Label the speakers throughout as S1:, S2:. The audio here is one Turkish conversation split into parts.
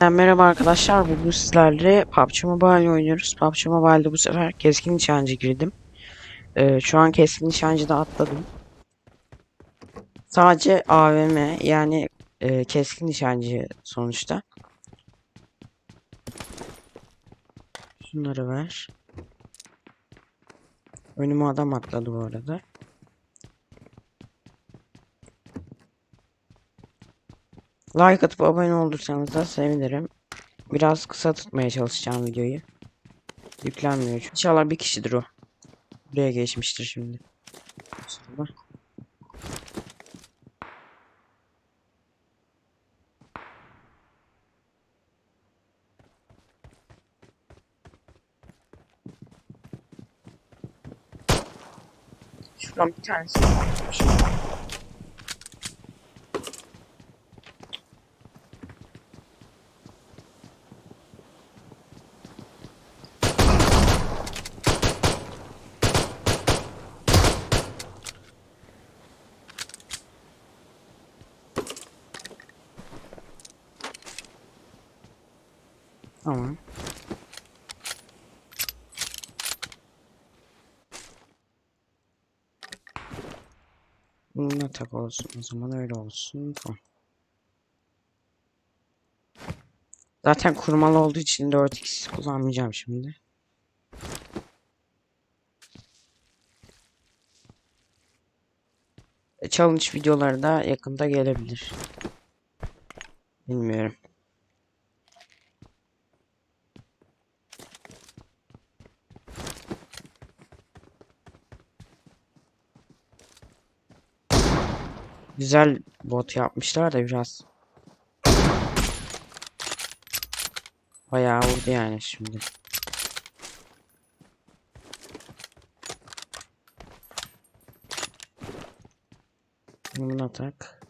S1: Merhaba arkadaşlar, bugün sizlerle PUBG Mobile oynuyoruz. PUBG Mobile'de bu sefer keskin nişancı girdim. Ee, şu an keskin nişancıda atladım. Sadece AVM yani e, keskin nişancı sonuçta. Şunları ver. Önüme adam atladı bu arada. Like atıp abone olursanız da sevinirim. Biraz kısa tutmaya çalışacağım videoyu. Yüklenmiyor çünkü. İnşallah bir kişidir o. Buraya geçmiştir şimdi. İnşallah. Şuradan bir tanesi. Tamam. Bunun atak olsun. O zaman öyle olsun. Tamam. Zaten kurmalı olduğu için 4x kullanmayacağım şimdi. E, Challenge videoları da yakında gelebilir. Bilmiyorum. Güzel bot yapmışlar da biraz. Bayağı vurdu yani şimdi. Bunu atak.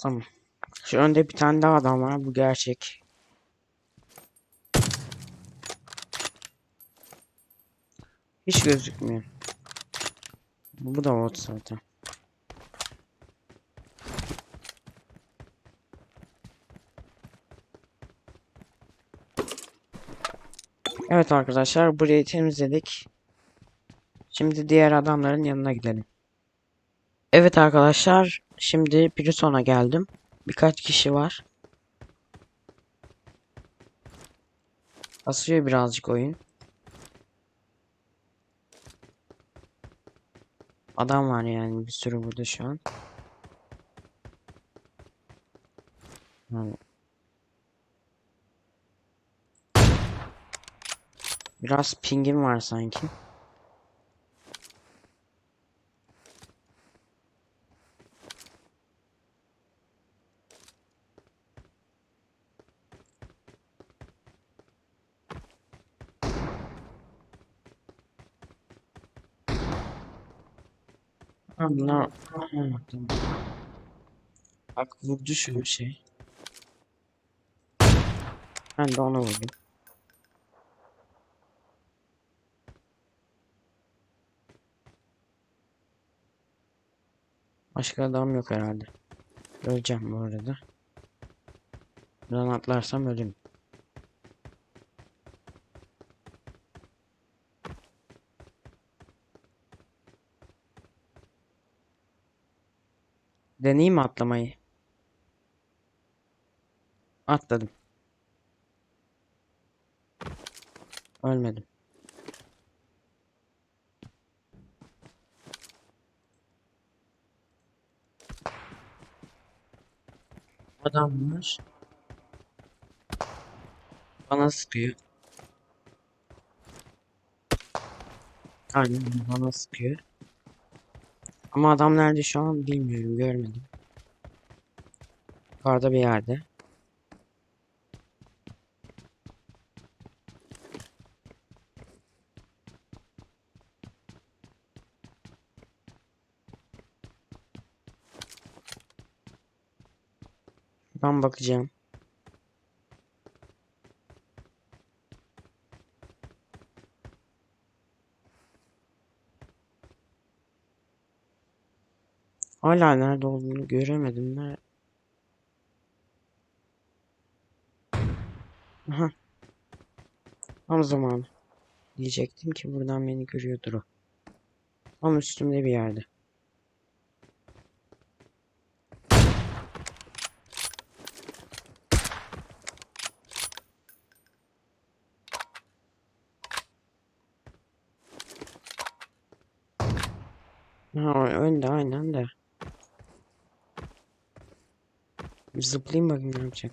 S1: Tamam. Şu önde bir tane daha adam var. Bu gerçek. Hiç gözükmüyor. Bu da bot zaten. Evet arkadaşlar burayı temizledik. Şimdi diğer adamların yanına gidelim. Evet arkadaşlar şimdi Prison'a geldim. Birkaç kişi var. Asıyor birazcık oyun. Adam var yani bir sürü burada şu an. Yani. Biraz pingim var sanki. Tamam. Bak vurdu şu şey. Ben de ona vurdum. Başka adam yok herhalde. Öleceğim bu arada. Buradan atlarsam ölürüm. Deneyeyim mi atlamayı? Atladım. Ölmedim. Adam var. Bana sıkıyor. Aynen bana sıkıyor. Ama adam nerede şu an bilmiyorum görmedim. Yukarıda bir yerde. Ben bakacağım. Hala nerede olduğunu göremedim. Ne? Aha. Tam zamanı. Diyecektim ki buradan beni görüyordur o. Tam üstümde bir yerde. Ha, önde aynen de. Zıplayayım bakayım ne yapacak.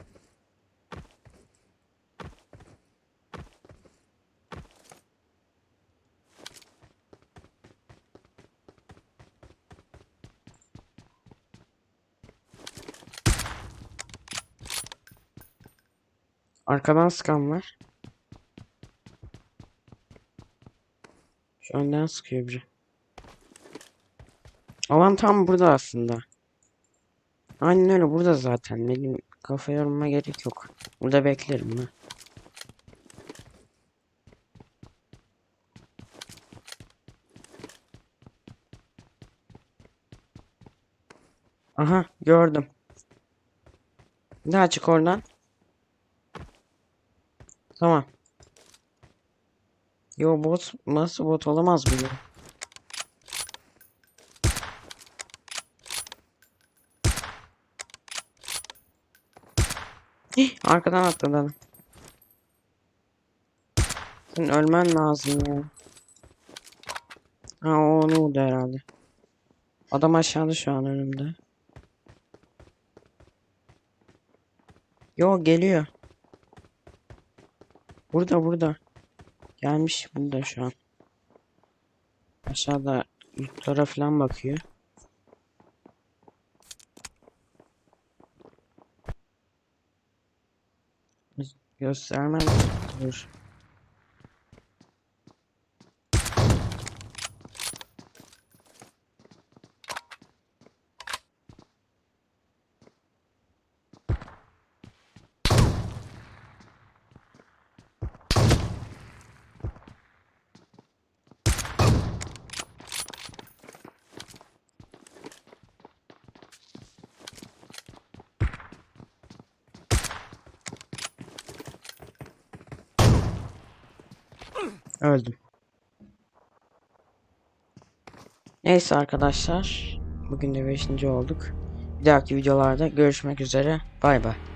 S1: Arkadan sıkan var. Şu önden sıkıyor biri. Alan tam burada aslında. Aynen öyle burada zaten. Benim kafa yormama gerek yok. Burada beklerim ben. Aha gördüm. Daha çık oradan. Tamam. Yo bot nasıl bot olamaz bu ya? Arkadan atladı adam. Senin ölmen lazım ya. Ha o onu vurdu herhalde. Adam aşağıda şu an önümde. Yo geliyor. Burada burada. Gelmiş burada şu an. Aşağıda lootlara falan bakıyor. Göstermem. Dur. Öldüm. Neyse arkadaşlar. Bugün de 5. olduk. Bir dahaki videolarda görüşmek üzere. Bay bay.